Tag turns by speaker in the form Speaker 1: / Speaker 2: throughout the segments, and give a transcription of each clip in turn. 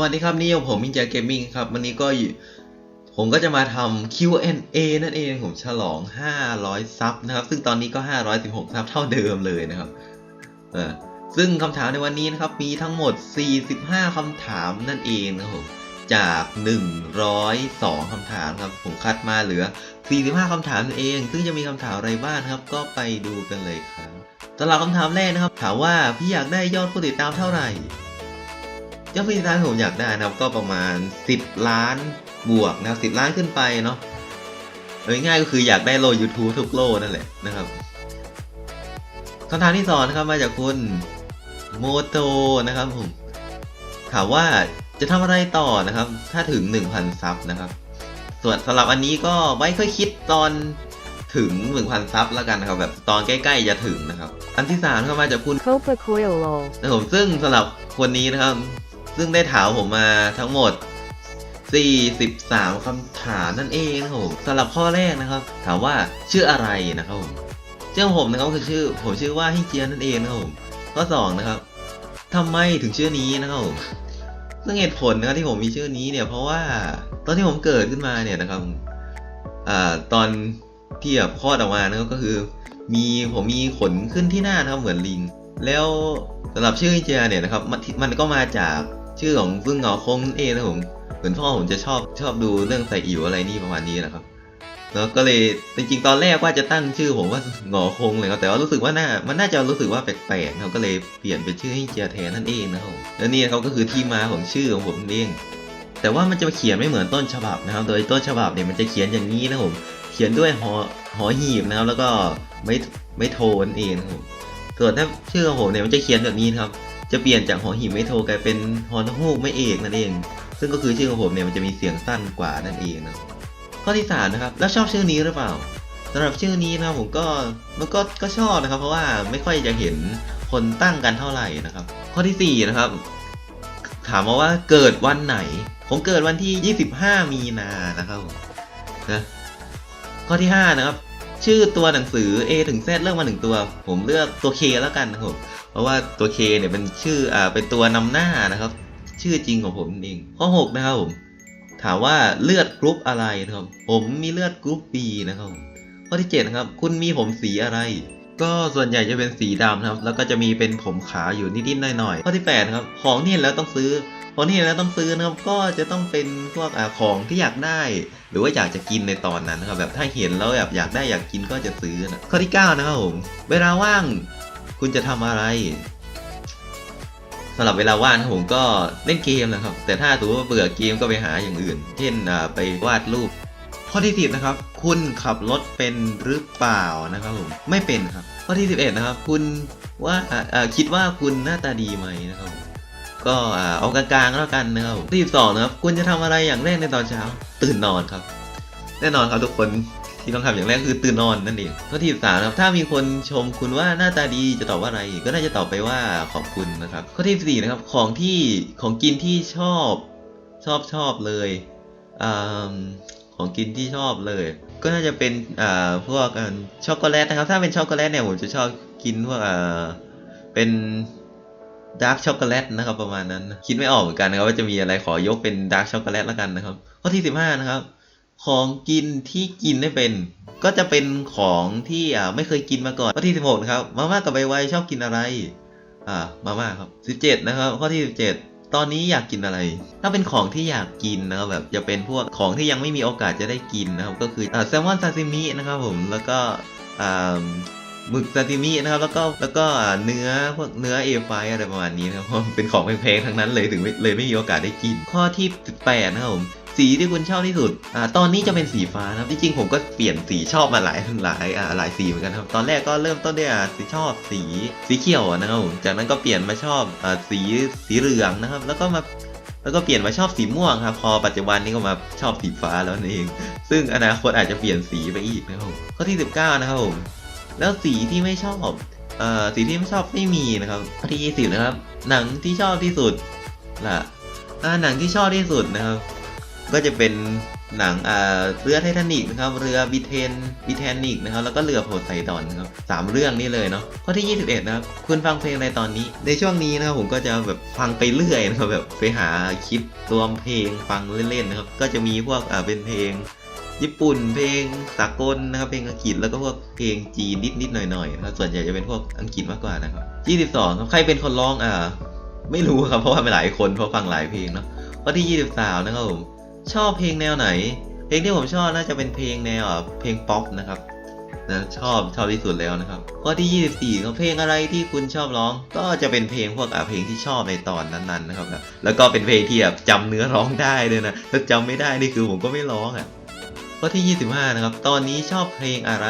Speaker 1: วัสดีครับนี่ผมมินจาเกมมิ่งครับวันนี้ก็ผมก็จะมาทำ Q&A นั่นเองผมฉลอง 500 ซับนะครับ ซึ่งตอนนี้ก็ 516 ซับเท่าเดิมเลยนะครับเออซึ่งคำถามในวันนี้นะครับ มีทั้งหมด 45 คำถามนั่นเองนะครับผมจาก 102 คำถามครับ ผมคัดมาเหลือ 45 คำถามนั่นเอง ซึ่งจะมีคำถามอะไรบ้างครับ ก็ไปดูกันเลยครับสำหรับคำถามแรกนะครับ ถามว่าพี่อยากได้ยอดผู้ติดตามเท่าไหร่ ยอดผู้ติดตามที่ผมอยากได้นะครับ ก็ประมาณ 10 ล้านบวกนะครับ10ล้านขึ้นไปเนาะโดยง่ายก็คืออยากได้โล YouTube ทุกโลนั่นแหละนะครับคำถามที่สองนะครับมาจากคุณโมโตนะครับผมถามว่าจะทำอะไรต่อนะครับ ถ้าถึง 1,000 ซับนะครับ ส่วนสำหรับอันนี้ก็ไว้ค่อยคิดตอนถึง 1,000 ซับแล้วกันนะครับแบบตอนใกล้ๆจะถึงนะครับ อันที่สามก็มาจากคุณ
Speaker 2: Copa Coilo
Speaker 1: นะครับผมซึ่งสำหรับคนนี้นะครับ ซึ่งได้ถามผมมาทั้งหมด 43 คำถามนั่นเองนะครับผมสำหรับข้อแรกนะครับ ถามว่าชื่ออะไรนะครับผมชื่อผมนะครับคือชื่อผมชื่อว่าฮิเจียนนั่นเองนะครับผมข้อสองนะครับทำไมถึงชื่อนี้นะครับผมซึ่งเหตุผลนะครับที่ผมมีชื่อนี้เนี่ยเพราะว่าตอนที่ผมเกิดขึ้นมาเนี่ยนะครับอ่าตอนที่แบบคลอดออกมานะครับก็คือ มีผมมีขนขึ้นที่หน้านะครับเหมือนลิงแล้วสำหรับชื่อฮิเจียเนี่ยนะครับมันก็มาจาก ชื่อของซึ่งเหงาคงเองนะผมเหมือนพ่อผมจะชอบชอบดูเรื่องใส่อิ๋วอะไรนี่ประมาณนี้นะครับแล้วก็เลยจริงๆตอนแรกว่าจะตั้งชื่อผมว่าหงอคงเลยครับแต่ว่ารู้สึกว่าน่ามันน่าจะรู้สึกว่าแปลกๆนะครับก็เลยเปลี่ยนเป็นชื่อให้เจียแทนนั่นเองนะครับแล้วนี่เขาก็คือที่มาของชื่อของผมเอง แต่ว่ามันจะเขียนไม่เหมือนต้นฉบับนะครับ โดยต้นฉบับเนี่ยมันจะเขียนอย่างนี้นะครับผมเขียนด้วยหอหอหีบนะครับแล้วก็ไม่ไม่โทนเองนะครับส่วนถ้าชื่อของผมเนี่ยมันจะเขียนแบบนี้ครับ จะเปลี่ยนจากหอหีบไม่โทกลายเป็นหอนฮูกไม่เอกนั่นเอง ซึ่งก็คือชื่อของผมเนี่ยมันจะมีเสียงสั้นกว่านั่นเองนะข้อที่สามนะครับแล้วชอบชื่อนี้หรือเปล่าสำหรับชื่อนี้นะผมก็มันก็ก็ชอบนะครับ เพราะว่าไม่ค่อยจะเห็นคนตั้งกันเท่าไหร่นะครับ ข้อที่สี่นะครับ ถามมาว่าเกิดวันไหน ผมเกิดวันที่ 25 มีนานะครับผมนะข้อที่ห้านะครับชื่อตัวหนังสือ A ถึง Z เลือกมาหนึ่งตัว ผมเลือกตัว K แล้วกันนะครับ เพราะว่าตัว K เนี่ยเป็นชื่ออ่าเป็นตัวนำหน้านะครับ ชื่อจริงของผมเองข้อหกนะครับผมถามว่าเลือดกรุ๊ปอะไรนะครับ ผมมีเลือดกรุ๊ป B นะครับข้อที่7นะครับ คุณมีผมสีอะไร ก็ส่วนใหญ่จะเป็นสีดำนะครับ แล้วก็จะมีเป็นผมขาวอยู่นิดๆหน่อยๆข้อที่8นะครับของที่เห็นแล้วต้องซื้อของที่เห็นแล้วต้องซื้อนะครับ ก็จะต้องเป็นพวกอ่าของที่อยากได้ หรือว่าอยากจะกินในตอนนั้นนะครับ แบบถ้าเห็นแล้วแบบอยากได้อยากกินก็จะซื้อนะข้อที่ 9 นะครับผมเวลาว่าง คุณจะทำอะไรสำหรับเวลาว่างครับผมก็เล่นเกมนะครับ แต่ถ้าถือว่าเบื่อเกมก็ไปหาอย่างอื่น เช่นไปวาดรูป ข้อที่10นะครับ คุณขับรถเป็นหรือเปล่านะครับผมไม่เป็นครับ ข้อที่11นะครับ คุณว่าคิดว่าคุณหน้าตาดีไหมนะครับผมก็เอากลางๆแล้วกันนะครับผมข้อที่12นะครับ คุณจะทำอะไรอย่างแรกในตอนเช้า ตื่นนอนครับ แน่นอนครับทุกคน ที่ต้องทำอย่างแรกคือตื่นนอนนั่นเองข้อที่สามนะครับถ้ามีคนชมคุณว่าหน้าตาดีจะตอบว่าอะไร ก็น่าจะตอบไปว่าขอบคุณนะครับ ข้อที่สี่นะครับของที่ของกินที่ชอบชอบชอบเลยอของกินที่ชอบเลย ก็น่าจะเป็นอพวกช็อกโกแลตนะครับ ถ้าเป็นช็อกโกแลตเนี่ยผมจะชอบกินพวกเป็นดาร์กช็อกโกแลตนะครับประมาณนั้น คิดไม่ออกเหมือนกันนะครับว่าจะมีอะไรขอยกเป็นดาร์กช็อกโกแลตแล้วกันนะครับ ข้อที่สิบห้านะครับ ของกินที่กินได้เป็น ก็จะเป็นของที่อ่าไม่เคยกินมาก่อนข้อที่ 16 นะครับ มาม่ากับใบไวชอบกินอะไร อ่ามาม่าครับ 17 นะครับ ข้อที่ 17 ตอนนี้อยากกินอะไร ถ้าเป็นของที่อยากกินนะครับแบบจะเป็นพวกของที่ยังไม่มีโอกาสจะได้กินนะครับ ก็คืออ่าแซลมอนซาซิมินะครับผมแล้วก็อ่าหมึกซาซิมินะครับแล้วก็แล้วก็เนื้อพวกเนื้อเอฟอะไรประมาณนี้นะครับเพราะมันเป็นของแพงๆทั้งนั้นเลยถึงเลยไม่มีโอกาสได้กิน ข้อที่ 18 นะครับผม สีที่คุณชอบที่สุด อ่า ตอนนี้จะเป็นสีฟ้านะครับ จริงๆผมก็เปลี่ยนสีชอบมาหลายหลายอ่าหลายสีเหมือนกันครับ ตอนแรกก็เริ่มต้นด้วยอ่าสีชอบสีสีเขียวนะครับผมจากนั้นก็เปลี่ยนมาชอบอ่าสีสีเหลืองนะครับ แล้วก็มาแล้วก็เปลี่ยนมาชอบสีม่วงครับ พอปัจจุบันนี้ก็มาชอบสีฟ้าแล้วนั่นเอง ซึ่งอนาคตอาจจะเปลี่ยนสีไปอีกนะครับผมข้อที่ 19 นะครับผม แล้วสีที่ไม่ชอบ เอ่อ สีที่ไม่ชอบไม่มีนะครับ ข้อที่ 20 นะครับ หนังที่ชอบที่สุดล่ะอ่าหนังที่ชอบที่สุดนะครับ ก็จะเป็นหนังเรือไททานิกนะครับ เรือบิเทนบิเทนิกนะครับ แล้วก็เรือโพไซดอนนะครับสามเรื่องนี้เลยเนาะ ข้อที่ 21 นะครับ คุณฟังเพลงอะไรตอนนี้ ในช่วงนี้นะครับผมก็จะแบบฟังไปเรื่อยนะครับแบบไปหาคลิปรวมเพลงฟังเล่นๆนะครับ ก็จะมีพวกเป็นเพลง ญี่ปุ่น เพลงสากลนะครับ เพลงอังกฤษ แล้วก็พวกเพลงจีนนิดๆหน่อยๆนะครับส่วนใหญ่จะเป็นพวกอังกฤษมากกว่านะครับ22ครับ ใครเป็นคนร้องอ่า ไม่รู้ครับ เพราะว่าหลายคนเพราะฟังหลายเพลงเนาะข้อที่ 23 นะครับผม ชอบเพลงแนวไหน เพลงที่ผมชอบน่าจะเป็นเพลงแนวเพลงป๊อปนะครับนะชอบชอบที่สุดแล้วนะครับข้อที่ 24ครับเพลงอะไรที่คุณชอบร้อง ก็จะเป็นเพลงพวกอะเพลงที่ชอบในตอนนั้นๆนะครับแล้วก็เป็นเพลงที่แบบจำเนื้อร้องได้ด้วยนะถ้าจำไม่ได้นี่คือผมก็ไม่ร้องอะข้อที่ 25 นะครับ ตอนนี้ชอบเพลงอะไร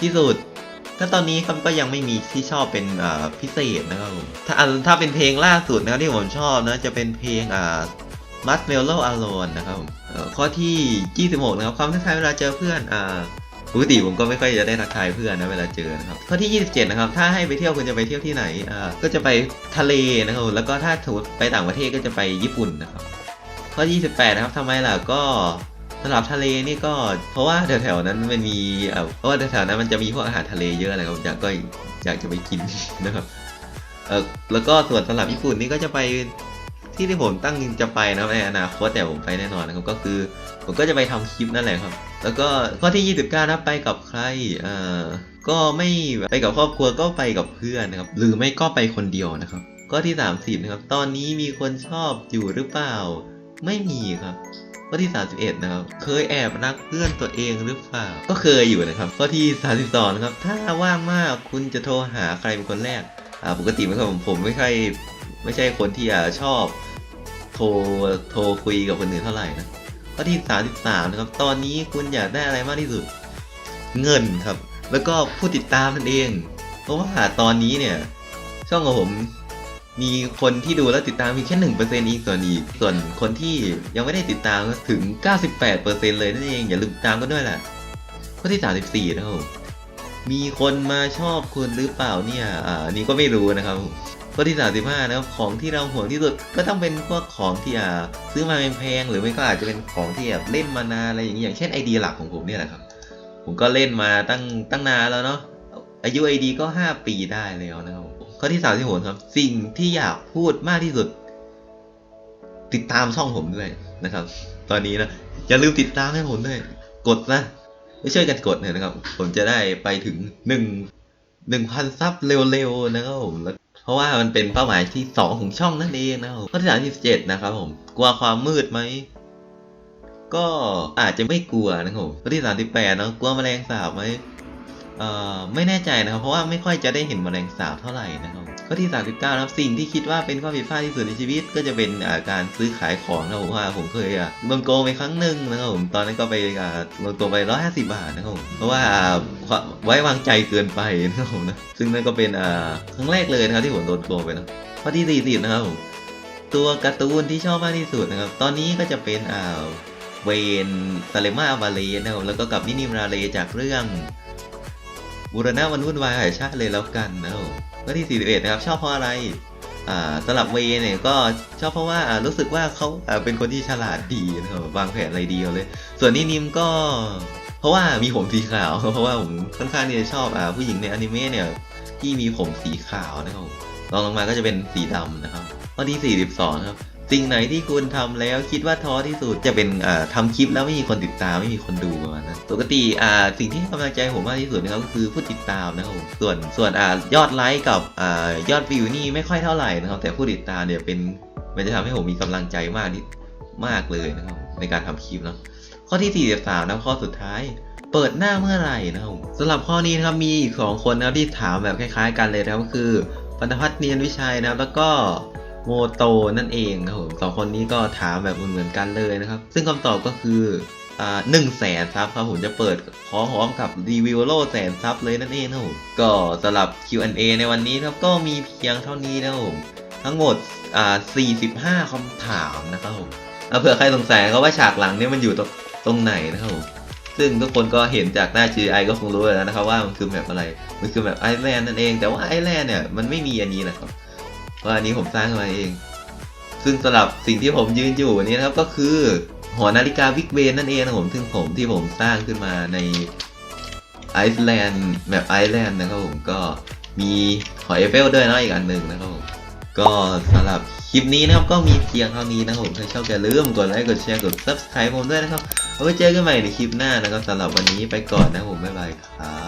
Speaker 1: ที่สุด ถ้าตอนนี้ครับก็ยังไม่มีที่ชอบเป็นอ่าพิเศษนะครับผมถ้าอันถ้าเป็นเพลงล่าสุดนะครับที่ผมชอบนะจะเป็นเพลงอ่า Marshmallow Alone นะครับผมข้อที่ 26 นะครับ ความทักทายเวลาเจอเพื่อนอ่าปกติผมก็ไม่ค่อยจะได้ทักทายเพื่อนนะเวลาเจอนะครับ ข้อที่ 27 นะครับ ถ้าให้ไปเที่ยวคุณจะไปเที่ยวที่ไหนอ่าก็จะไปทะเลนะครับผมแล้วก็ถ้าสมมติไปต่างประเทศก็จะไปญี่ปุ่นนะครับ ข้อ 28 นะครับทำไมล่ะก็สำหรับทะเลนี่ก็เพราะว่าแถวๆนั้นมันมีอ่อเพราะว่าแถวๆนั้นมันจะมีพวกอาหารทะเลเยอะอะไรครับอยากก็อยากจะไปกินนะครับเออแล้วก็ส่วนสำหรับญี่ปุ่นนี่ก็จะไป ที่ที่ผมตั้งจะไปนะในอนาคตแต่ผมไปแน่นอนนะครับก็คือ ผมก็จะไปทำคลิปนั่นแหละครับ แล้วก็ข้อที่ 29นะไปกับใครเอ่อก็ไม่ไปกับครอบครัวก็ไปกับเพื่อนนะครับ หรือไม่ก็ไปคนเดียวนะครับ ข้อที่ 30นะครับ ตอนนี้มีคนชอบอยู่หรือเปล่า ไม่มีครับข้อที่ 31 นะครับ เคยแอบรักเพื่อนตัวเองหรือเปล่า ก็เคยอยู่นะครับ ข้อที่ 32 นะครับ ถ้าว่างมากคุณจะโทรหาใครเป็นคนแรก อ่า ปกติไม่ค่อยผมผมไม่ค่อย ไม่ใช่คนที่อชอบโทรโทรคุยกับคนอื่นเท่าไหร่นะข้อที่ 33 นะครับ ตอนนี้คุณอยากได้อะไรมากที่สุด เงินครับ แล้วก็ผู้ติดตามนั่นเอง เพราะว่าตอนนี้เนี่ย ช่องของผมมีคนที่ดูและติดตามเพียงแค่หนึ่งเปอร์เซ็นต์อีกส่วนอีก ส่วนคนที่ยังไม่ได้ติดตามก็ถึง 98เปอร์เซ็นต์เลยนั่นเอง อย่าลืมตามกันด้วยแหละข้อที่ 34 นะครับ มีคนมาชอบคุณหรือเปล่าเนี่ย อ่านนี้ก็ไม่รู้นะครับ ข้อที่ 35 นะครับของที่เราห่วงที่สุดก็ต้องเป็นพวกของที่อ่าซื้อมาแพงๆหรือไม่ก็อาจจะเป็นของที่แบบเล่นมานานอะไรอย่างนี้อย่างเช่นไอเดียหลักของผมเนี่ยแหละครับ ผมก็เล่นมาตั้งตั้งนานแล้วเนาะอายุไอดีก็ 5 ปีได้แล้วนะครับผมข้อที่3ที่ผมครับ สิ่งที่อยากพูดมากที่สุด ติดตามช่องผมด้วยนะครับ ตอนนี้นะอย่าลืมติดตามให้ผมด้วย กดนะไม่ช่วยกันกดหน่ยนะครับ ผมจะได้ไปถึงหนึ่งหนึ่งพันซับเร็วๆนะครับผมแล้ว ราะว่ามันเป็นเป้าหมายที่สองของช่องนั่นเองนะครับข้อที่สามสิบเจ็ดนะครับผม กลัวความมืดไหม ก็อาจจะไม่กลัวนะครับข้อที่สามสิบแปดเนาะกลัวแมลงสาบไหมเอ่อไม่แน่ใจนะครับ เพราะว่าไม่ค่อยจะได้เห็นแมลงสาบเท่าไหร่นะครับ ข้อที่ 39นะครับสิ่งที่คิดว่าเป็นข้อผิดพลาดที่สุดในชีวิต ก็จะเป็นการซื้อขายของนะครับผมว่าผมเคยอะโดนโกงไปครั้งหนึ่งนะครับผมตอนนั้นก็ไปอ่าโดนโกไปร้อยห้าสิบาทนะครับผมเพราะว่าไว้วางใจเกินไปนะครับผมนะซึ่งนั่นก็เป็นครั้งแรกเลยนะครับที่ผมโดนโกงไปนะข้อที่ 40 นะครับผมตัวการ์ตูนที่ชอบมากที่สุดนะครับ ตอนนี้ก็จะเป็นอ่าเวนซาเลมาบาเลนะครับแล้วก็กับนินิมราเลจากเรื่องบูรณะมันวุ่นวายหายชาติเลยแล้วกันนะครับ ข้อที่ 41 นะครับ ชอบเพราะอะไรอ่าสำหรับเวเนี่ยก็ชอบเพราะว่าอ่ารู้สึกว่าเขาอ่าเป็นคนที่ฉลาดดีนะครับวางแผนอะไรดีเอาเลย ส่วนนินิมก็ เพราะว่ามีผมสีขาว เพราะว่าผมค่อนข้างที่จะชอบอ่าผู้หญิงในอนิเมะเนี่ยที่มีผมสีขาวนะครับรองลงมาก็จะเป็นสีดำนะครับข้อที่ 42 ครับ สิ่งไหนที่คุณทำแล้วคิดว่าท้อที่สุดจะเป็นอ่าทำคลิปแล้วไม่มีคนติดตามไม่มีคนดูประมาณนั้นปกติสิ่งที่ให้กำลังใจผมมากที่สุดนะครับก็คือผู้ติดตามนะครับส่วนส่วนอยอดไลค์กับอยอดวิวนี่ไม่ค่อยเท่าไหร่นะครับแต่ผู้ติดตามเนี่ยเป็นมันจะทำให้ผมมีกำลังใจมากนิดมากเลยนะครับในการทำคลิปเนาะข้อที่ 43นะข้อสุดท้ายเปิดหน้าเมื่อไหร่นะครับสำหรับข้อนี้นะครับมีอีกสองคนนะครับที่ถามแบบคล้าย ๆ กันเลยนะครับก็คือพันพัฒน์เนียนวิชัยนะครับ แล้วก็ โมโตนั่นเองครับผมสองคนนี้ก็ถามแบบเหมือนกันเลยนะครับ ซึ่งคำตอบก็คืออ่าหนึ่งแสนซับครับผมจะเปิดพร้อมกับรีวิวโลแสนซับเลยนั่นเองนะครับผมก็สำหรับ Q&A ในวันนี้ครับก็มีเพียงเท่านี้นะครับผมทั้งหมดอ่า45คำถามนะครับผมอเผื่อใครสงสัยเขาว่าฉากหลังเนี่ยมันอยู่ตรงตรงไหนนะครับผมซึ่งทุกคนก็เห็นจากหน้า GI ก็คงรู้แล้วนะครับว่ามันคือแมปอะไร มันคือแมปไอแลนด์นั่นเอง แต่ว่าไอแลนด์เนี่ยมันไม่มีอันนี้นะครับ เพราะอันนี้ผมสร้างมาเอง ซึ่งสำหรับสิ่งที่ผมยืนอยู่นี้นะครับก็คือหอนาฬิกาวิกเบนนั่นเองนะครับผมซึ่งผมที่ผมสร้างขึ้นมาในไอซ์แลนด์แบบไอซ์แลนด์นะครับผมก็มีหอเอฟเฟลด้วยนะอีกอันหนึ่งนะครับผมก็สำหรับคลิปนี้นะครับก็มีเพียงเท่านี้นะครับผมถ้าชอบอย่าลืมกดไลค์กดแชร์กด subscribe ผมด้วยนะครับเอาไว้เจอกันใหม่ในคลิปหน้านะครับสำหรับวันนี้ไปก่อนนะครับผมบ๊ายบายครับ